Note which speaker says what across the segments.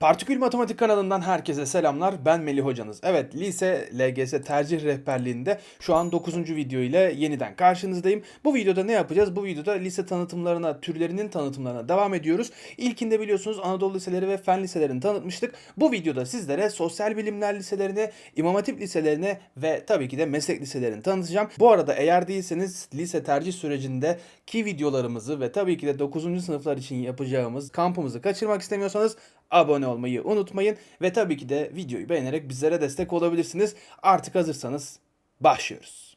Speaker 1: Partikül Matematik kanalından herkese selamlar. Ben Melih hocanız. Evet, lise LGS tercih rehberliğinde şu an 9. video ile yeniden karşınızdayım. Bu videoda ne yapacağız? Bu videoda lise tanıtımlarına, türlerinin tanıtımlarına devam ediyoruz. İlkinde biliyorsunuz Anadolu liseleri ve fen liselerini tanıtmıştık. Bu videoda sizlere sosyal bilimler liselerine, İmam Hatip liselerine ve tabii ki de meslek liselerini tanıtacağım. Bu arada eğer değilseniz lise tercih sürecinde ki videolarımızı ve tabii ki de 9. sınıflar için yapacağımız kampımızı kaçırmak istemiyorsanız abone olmayı unutmayın ve tabii ki de videoyu beğenerek bizlere destek olabilirsiniz. Artık hazırsanız başlıyoruz.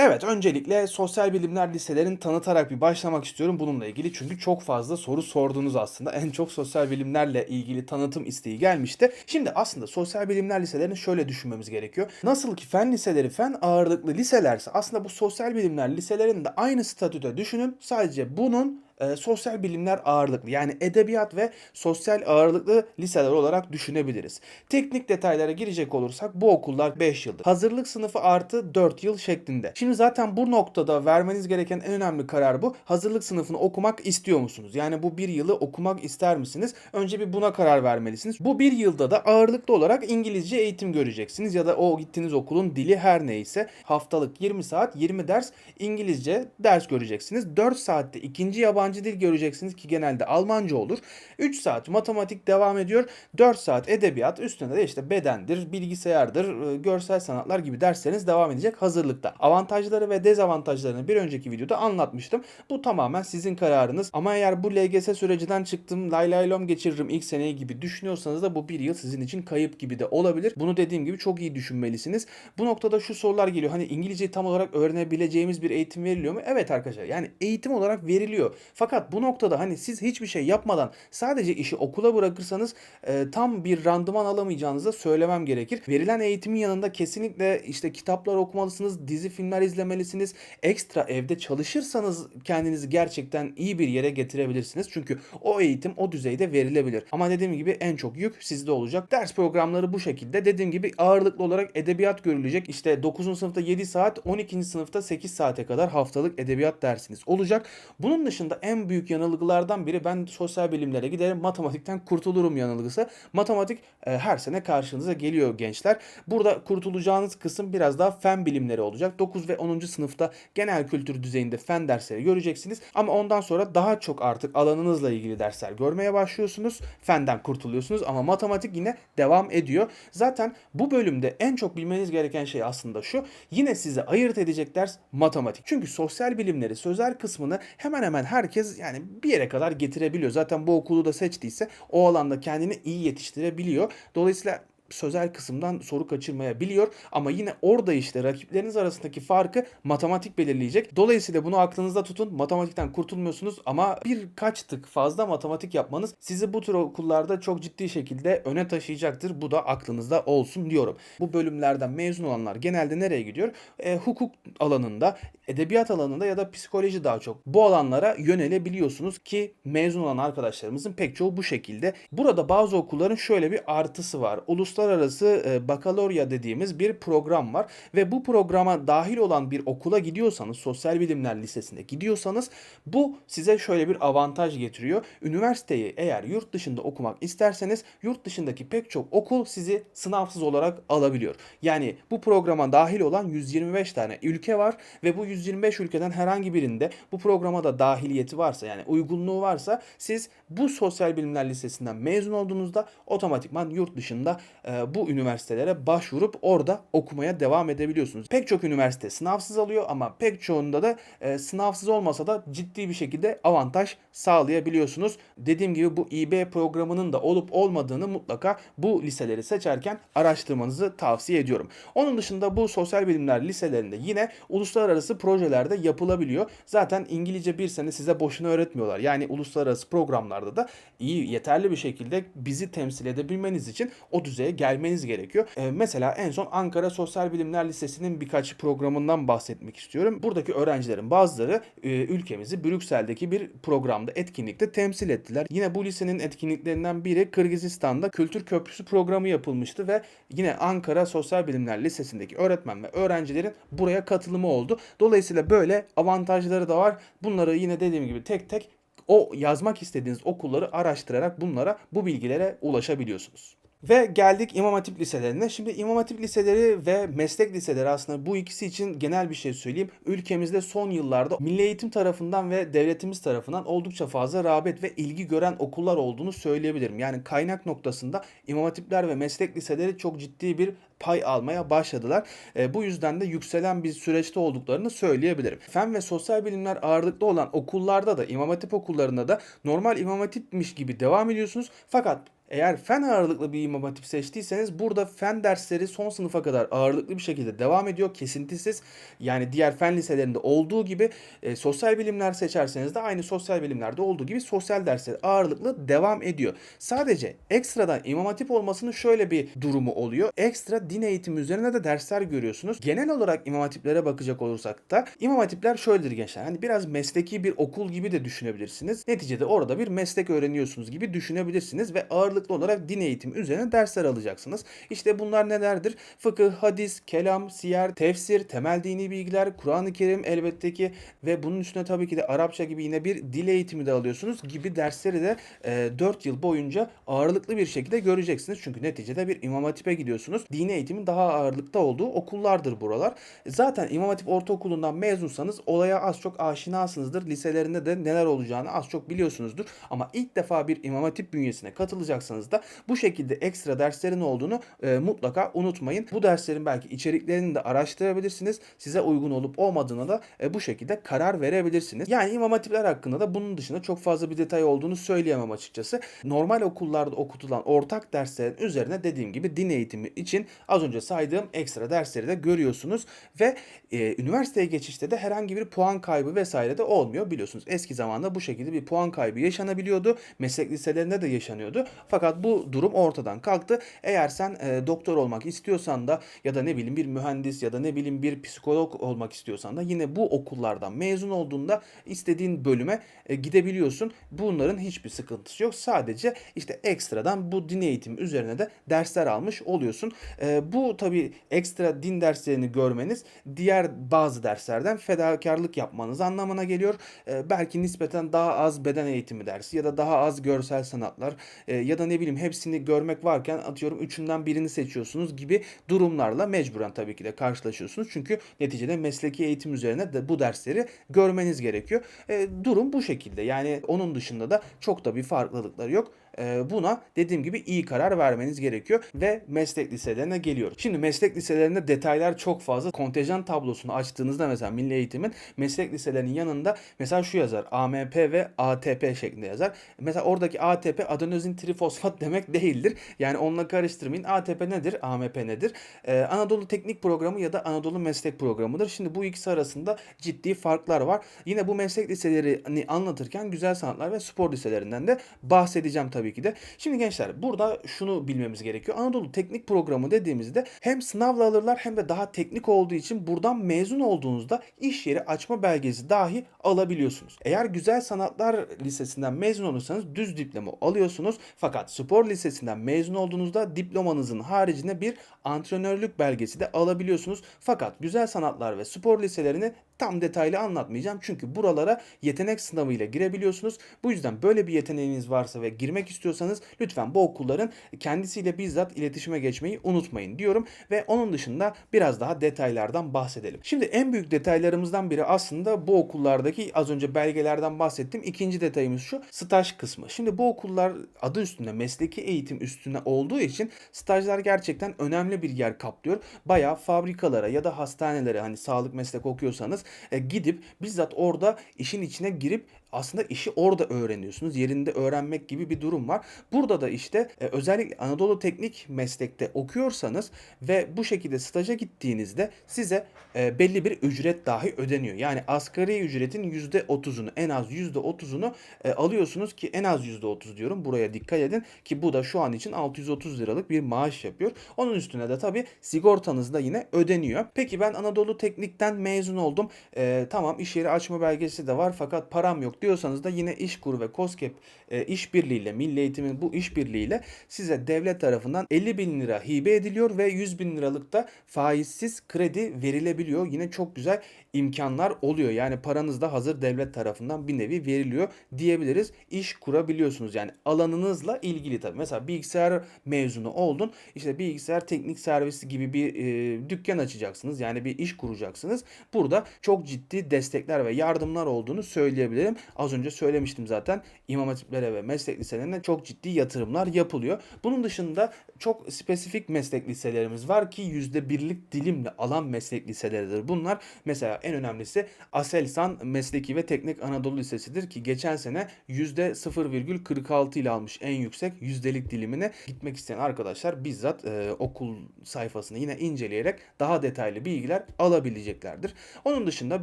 Speaker 1: Evet, öncelikle sosyal bilimler liselerini tanıtarak bir başlamak istiyorum bununla ilgili. Çünkü çok fazla soru sordunuz aslında. En çok sosyal bilimlerle ilgili tanıtım isteği gelmişti. Şimdi aslında sosyal bilimler liselerini şöyle düşünmemiz gerekiyor. Nasıl ki fen liseleri fen ağırlıklı liselerse aslında bu sosyal bilimler liselerini de aynı statüde düşünün. Sadece bunun e, sosyal bilimler ağırlıklı yani edebiyat ve sosyal ağırlıklı liseler olarak düşünebiliriz. Teknik detaylara girecek olursak bu okullar 5 yıldır. Hazırlık sınıfı artı 4 yıl şeklinde. Şimdi zaten bu noktada vermeniz gereken en önemli karar bu. Hazırlık sınıfını okumak istiyor musunuz? Yani bu bir yılı okumak ister misiniz? Önce bir buna karar vermelisiniz. Bu bir yılda da ağırlıklı olarak İngilizce eğitim göreceksiniz ya da o gittiğiniz okulun dili her neyse haftalık 20 saat 20 ders İngilizce ders göreceksiniz. 4 saatte ikinci yabancı dil göreceksiniz ki genelde Almanca olur. 3 saat matematik devam ediyor. 4 saat edebiyat üstüne de işte bedendir, bilgisayardır, e, görsel sanatlar gibi dersleriniz devam edecek hazırlıkta. Avantajları ve dezavantajlarını bir önceki videoda anlatmıştım. Bu tamamen sizin kararınız. Ama eğer bu LGS sürecinden çıktım, lay lay lom geçiririm ilk seneyi gibi düşünüyorsanız da bu bir yıl sizin için kayıp gibi de olabilir. Bunu dediğim gibi çok iyi düşünmelisiniz. Bu noktada şu sorular geliyor. Hani İngilizceyi tam olarak öğrenebileceğimiz bir eğitim veriliyor mu? Evet arkadaşlar. Yani eğitim olarak veriliyor. Fakat bu noktada hani siz hiçbir şey yapmadan sadece işi okula bırakırsanız e, tam bir randıman alamayacağınızı da söylemem gerekir. Verilen eğitimin yanında kesinlikle işte kitaplar okumalısınız, dizi filmler izlemelisiniz. Ekstra evde çalışırsanız kendinizi gerçekten iyi bir yere getirebilirsiniz. Çünkü o eğitim o düzeyde verilebilir. Ama dediğim gibi en çok yük sizde olacak. Ders programları bu şekilde. Dediğim gibi ağırlıklı olarak edebiyat görülecek. İşte 9. sınıfta 7 saat, 12. sınıfta 8 saate kadar haftalık edebiyat dersiniz olacak. Bunun dışında büyük yanılgılardan biri ben sosyal bilimlere giderim matematikten kurtulurum yanılgısı. Matematik e, her sene karşınıza geliyor gençler. Burada kurtulacağınız kısım biraz daha fen bilimleri olacak. 9 ve 10. sınıfta genel kültür düzeyinde fen dersleri göreceksiniz. Ama ondan sonra daha çok artık alanınızla ilgili dersler görmeye başlıyorsunuz. Fenden kurtuluyorsunuz ama matematik yine devam ediyor. Zaten bu bölümde en çok bilmeniz gereken şey aslında şu. Yine size ayırt edecek ders matematik. Çünkü sosyal bilimleri sözel kısmını hemen hemen herkes yani bir yere kadar getirebiliyor. Zaten bu okulu da seçtiyse o alanda kendini iyi yetiştirebiliyor. Dolayısıyla sözel kısımdan soru kaçırmayabiliyor ama yine orada işte rakipleriniz arasındaki farkı matematik belirleyecek. Dolayısıyla bunu aklınızda tutun. Matematikten kurtulmuyorsunuz ama birkaç tık fazla matematik yapmanız sizi bu tür okullarda çok ciddi şekilde öne taşıyacaktır. Bu da aklınızda olsun diyorum. Bu bölümlerden mezun olanlar genelde nereye gidiyor? E, hukuk alanında, edebiyat alanında ya da psikoloji daha çok. Bu alanlara yönelebiliyorsunuz ki mezun olan arkadaşlarımızın pek çoğu bu şekilde. Burada bazı okulların şöyle bir artısı var. Uluslararası e, bakalorya dediğimiz bir program var ve bu programa dahil olan bir okula gidiyorsanız, sosyal bilimler lisesine gidiyorsanız bu size şöyle bir avantaj getiriyor. Üniversiteyi eğer yurt dışında okumak isterseniz yurt dışındaki pek çok okul sizi sınavsız olarak alabiliyor. Yani bu programa dahil olan 125 tane ülke var ve bu 125 ülkeden herhangi birinde bu programa da dahiliyeti varsa yani uygunluğu varsa siz bu sosyal bilimler lisesinden mezun olduğunuzda otomatikman yurt dışında e, bu üniversitelere başvurup orada okumaya devam edebiliyorsunuz. Pek çok üniversite sınavsız alıyor ama pek çoğunda da e, sınavsız olmasa da ciddi bir şekilde avantaj sağlayabiliyorsunuz. Dediğim gibi bu İB programının da olup olmadığını mutlaka bu liseleri seçerken araştırmanızı tavsiye ediyorum. Onun dışında bu sosyal bilimler liselerinde yine uluslararası projelerde yapılabiliyor. Zaten İngilizce bir sene size boşuna öğretmiyorlar. Yani uluslararası programlarda da iyi yeterli bir şekilde bizi temsil edebilmeniz için o düzeye gelmeniz gerekiyor. Ee, mesela en son Ankara Sosyal Bilimler Lisesi'nin birkaç programından bahsetmek istiyorum. Buradaki öğrencilerin bazıları e, ülkemizi Brüksel'deki bir programda etkinlikte temsil ettiler. Yine bu lisenin etkinliklerinden biri Kırgızistan'da Kültür Köprüsü programı yapılmıştı ve yine Ankara Sosyal Bilimler Lisesi'ndeki öğretmen ve öğrencilerin buraya katılımı oldu. Dolayısıyla böyle avantajları da var. Bunları yine dediğim gibi tek tek o yazmak istediğiniz okulları araştırarak bunlara bu bilgilere ulaşabiliyorsunuz. Ve geldik İmam Hatip liselerine. Şimdi İmam Hatip liseleri ve meslek liseleri aslında bu ikisi için genel bir şey söyleyeyim. Ülkemizde son yıllarda milli eğitim tarafından ve devletimiz tarafından oldukça fazla rağbet ve ilgi gören okullar olduğunu söyleyebilirim. Yani kaynak noktasında İmam Hatipler ve meslek liseleri çok ciddi bir pay almaya başladılar. E, bu yüzden de yükselen bir süreçte olduklarını söyleyebilirim. Fen ve sosyal bilimler ağırlıklı olan okullarda da İmam Hatip okullarında da normal İmam Hatipmiş gibi devam ediyorsunuz. Fakat eğer fen ağırlıklı bir imam hatip seçtiyseniz burada fen dersleri son sınıfa kadar ağırlıklı bir şekilde devam ediyor. Kesintisiz yani diğer fen liselerinde olduğu gibi e, sosyal bilimler seçerseniz de aynı sosyal bilimlerde olduğu gibi sosyal dersler ağırlıklı devam ediyor. Sadece ekstradan imam hatip olmasının şöyle bir durumu oluyor. Ekstra din eğitimi üzerine de dersler görüyorsunuz. Genel olarak imam hatiplere bakacak olursak da imam hatipler şöyledir gençler. Hani biraz mesleki bir okul gibi de düşünebilirsiniz. Neticede orada bir meslek öğreniyorsunuz gibi düşünebilirsiniz ve ağırlık ağırlıklı olarak din eğitimi üzerine dersler alacaksınız. İşte bunlar nelerdir? Fıkıh, hadis, kelam, siyer, tefsir, temel dini bilgiler, Kur'an-ı Kerim elbette ki ve bunun üstüne tabii ki de Arapça gibi yine bir dil eğitimi de alıyorsunuz gibi dersleri de e, 4 yıl boyunca ağırlıklı bir şekilde göreceksiniz. Çünkü neticede bir imam hatipe gidiyorsunuz. Dini eğitimin daha ağırlıkta olduğu okullardır buralar. Zaten imam hatip ortaokulundan mezunsanız olaya az çok aşinasınızdır. Liselerinde de neler olacağını az çok biliyorsunuzdur. Ama ilk defa bir imam hatip bünyesine katılacaksınız da bu şekilde ekstra derslerin olduğunu e, mutlaka unutmayın. Bu derslerin belki içeriklerini de araştırabilirsiniz. Size uygun olup olmadığına da e, bu şekilde karar verebilirsiniz. Yani imam hatipler hakkında da bunun dışında çok fazla bir detay olduğunu söyleyemem açıkçası. Normal okullarda okutulan ortak derslerin üzerine dediğim gibi din eğitimi için az önce saydığım ekstra dersleri de görüyorsunuz ve e, üniversiteye geçişte de herhangi bir puan kaybı vesaire de olmuyor biliyorsunuz. Eski zamanda bu şekilde bir puan kaybı yaşanabiliyordu. Meslek liselerinde de yaşanıyordu. Fakat fakat bu durum ortadan kalktı. Eğer sen e, doktor olmak istiyorsan da ya da ne bileyim bir mühendis ya da ne bileyim bir psikolog olmak istiyorsan da yine bu okullardan mezun olduğunda istediğin bölüme e, gidebiliyorsun. Bunların hiçbir sıkıntısı yok. Sadece işte ekstradan bu din eğitimi üzerine de dersler almış oluyorsun. E, bu tabi ekstra din derslerini görmeniz diğer bazı derslerden fedakarlık yapmanız anlamına geliyor. E, belki nispeten daha az beden eğitimi dersi ya da daha az görsel sanatlar e, ya da ne bileyim hepsini görmek varken atıyorum üçünden birini seçiyorsunuz gibi durumlarla mecburen tabii ki de karşılaşıyorsunuz. Çünkü neticede mesleki eğitim üzerine de bu dersleri görmeniz gerekiyor. E, durum bu şekilde. Yani onun dışında da çok da bir farklılıkları yok. Ee, buna dediğim gibi iyi karar vermeniz gerekiyor ve meslek liselerine geliyor. Şimdi meslek liselerinde detaylar çok fazla. Kontenjan tablosunu açtığınızda mesela milli eğitimin meslek liselerinin yanında mesela şu yazar AMP ve ATP şeklinde yazar. Mesela oradaki ATP adenozin trifosfat demek değildir. Yani onunla karıştırmayın. ATP nedir? AMP nedir? Ee, Anadolu Teknik Programı ya da Anadolu Meslek Programı'dır. Şimdi bu ikisi arasında ciddi farklar var. Yine bu meslek liselerini anlatırken güzel sanatlar ve spor liselerinden de bahsedeceğim tabii tabii ki de. Şimdi gençler burada şunu bilmemiz gerekiyor. Anadolu Teknik Programı dediğimizde hem sınavla alırlar hem de daha teknik olduğu için buradan mezun olduğunuzda iş yeri açma belgesi dahi alabiliyorsunuz. Eğer Güzel Sanatlar Lisesi'nden mezun olursanız düz diploma alıyorsunuz. Fakat spor lisesinden mezun olduğunuzda diplomanızın haricinde bir antrenörlük belgesi de alabiliyorsunuz. Fakat Güzel Sanatlar ve Spor Liselerini tam detaylı anlatmayacağım. Çünkü buralara yetenek sınavıyla girebiliyorsunuz. Bu yüzden böyle bir yeteneğiniz varsa ve girmek istiyorsanız lütfen bu okulların kendisiyle bizzat iletişime geçmeyi unutmayın diyorum. Ve onun dışında biraz daha detaylardan bahsedelim. Şimdi en büyük detaylarımızdan biri aslında bu okullardaki az önce belgelerden bahsettim. İkinci detayımız şu staj kısmı. Şimdi bu okullar adı üstünde mesleki eğitim üstüne olduğu için stajlar gerçekten önemli bir yer kaplıyor. Bayağı fabrikalara ya da hastanelere hani sağlık meslek okuyorsanız e, gidip bizzat orada işin içine girip aslında işi orada öğreniyorsunuz. Yerinde öğrenmek gibi bir durum var. Burada da işte e, özellikle Anadolu Teknik Meslek'te okuyorsanız ve bu şekilde staja gittiğinizde size e, belli bir ücret dahi ödeniyor. Yani asgari ücretin %30'unu en az %30'unu e, alıyorsunuz ki en az %30 diyorum. Buraya dikkat edin ki bu da şu an için 630 liralık bir maaş yapıyor. Onun üstüne de tabii sigortanız da yine ödeniyor. Peki ben Anadolu Teknik'ten mezun oldum. E, tamam iş yeri açma belgesi de var fakat param yok diyorsanız da yine İşkur ve KOSGEB e, işbirliğiyle, Milli Eğitim'in bu işbirliğiyle size devlet tarafından 50 bin lira hibe ediliyor ve 100 bin liralık da faizsiz kredi verilebiliyor. Yine çok güzel imkanlar oluyor. Yani paranız da hazır devlet tarafından bir nevi veriliyor diyebiliriz. İş kurabiliyorsunuz yani alanınızla ilgili tabii. Mesela bilgisayar mezunu oldun. İşte bilgisayar teknik servisi gibi bir e, dükkan açacaksınız. Yani bir iş kuracaksınız. Burada çok ciddi destekler ve yardımlar olduğunu söyleyebilirim. Az önce söylemiştim zaten. İmam hatiplere ve meslek liselerine çok ciddi yatırımlar yapılıyor. Bunun dışında çok spesifik meslek liselerimiz var ki %1'lik dilimle alan meslek liseleridir. Bunlar mesela en önemlisi Aselsan Mesleki ve Teknik Anadolu Lisesi'dir ki geçen sene %0,46 ile almış en yüksek yüzdelik dilimine gitmek isteyen arkadaşlar bizzat e, okul sayfasını yine inceleyerek daha detaylı bilgiler alabileceklerdir. Onun dışında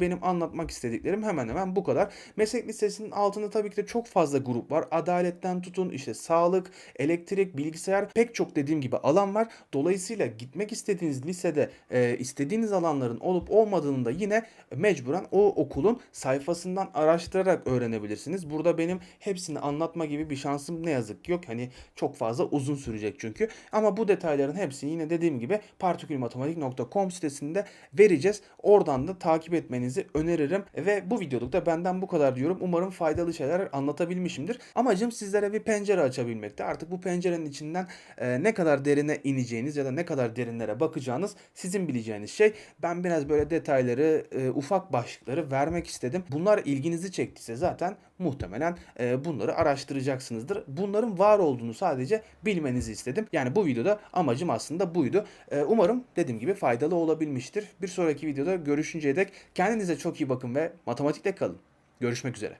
Speaker 1: benim anlatmak istediklerim hemen hemen bu kadar. Meslek lisesinin altında tabii ki de çok fazla grup var. Adaletten tutun işte sağlık, elektrik, bilgisayar pek çok dediğim gibi alan var. Dolayısıyla gitmek istediğiniz lisede e, istediğiniz alanların olup olmadığını da yine mecburen o okulun sayfasından araştırarak öğrenebilirsiniz. Burada benim hepsini anlatma gibi bir şansım ne yazık ki yok. Hani çok fazla uzun sürecek çünkü. Ama bu detayların hepsini yine dediğim gibi partikülmatematik.com sitesinde vereceğiz. Oradan da takip etmenizi öneririm. Ve bu videolukta benden bu kadar diyorum. Umarım faydalı şeyler anlatabilmişimdir. Amacım sizlere bir pencere açabilmekti. Artık bu pencerenin içinden e, ne kadar derine ineceğiniz ya da ne kadar derinlere bakacağınız sizin bileceğiniz şey. Ben biraz böyle detayları, e, ufak başlıkları vermek istedim. Bunlar ilginizi çektiyse zaten muhtemelen e, bunları araştıracaksınızdır. Bunların var olduğunu sadece bilmenizi istedim. Yani bu videoda amacım aslında buydu. E, umarım dediğim gibi faydalı olabilmiştir. Bir sonraki videoda görüşünceye dek kendinize çok iyi bakın ve matematikte kalın. Görüşmek üzere.